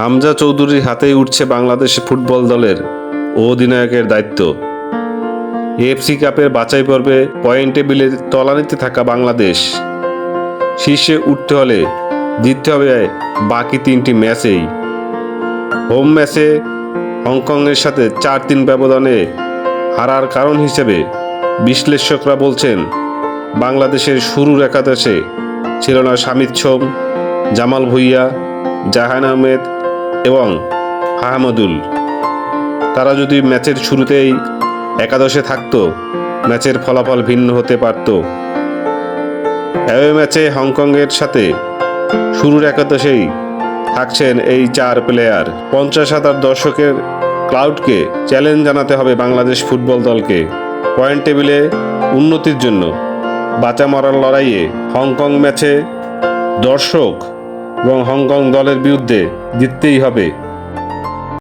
হামজা চৌধুরীর হাতেই উঠছে বাংলাদেশ ফুটবল দলের অধিনায়কের দায়িত্ব। এফসি কাপের বাছাই পর্বে পয়েন্ট টেবিলে তলানিতে থাকা বাংলাদেশ। শীর্ষে উঠতে হলে জিততে হবে বাকি তিনটি ম্যাচেই। হোম ম্যাচে হংকংয়ের সাথে চার তিন ব্যবধানে হারার কারণ হিসেবে বিশ্লেষকরা বলছেন, বাংলাদেশের শুরুর একাদশে ছিল না শামিদ সোম জামাল ভুইয়া, জাহান আহমেদ এবং আহমদুল। তারা যদি ম্যাচের শুরুতেই একাদশে থাকতো, ম্যাচের ফলাফল ভিন্ন হতে পারত। অ্যাওয়ে ম্যাচে হংকংয়ের সাথে শুরুর একাদশেই থাকছেন এই চার প্লেয়ার। পঞ্চাশ হাজার দর্শকের ক্লাউডকে চ্যালেঞ্জ জানাতে হবে বাংলাদেশ ফুটবল দলকে। পয়েন্ট টেবিলে উন্নতির জন্য বাঁচা মরার লড়াইয়ে হংকং ম্যাচে দর্শক এবং হংকং দলের বিরুদ্ধে জিততেই হবে।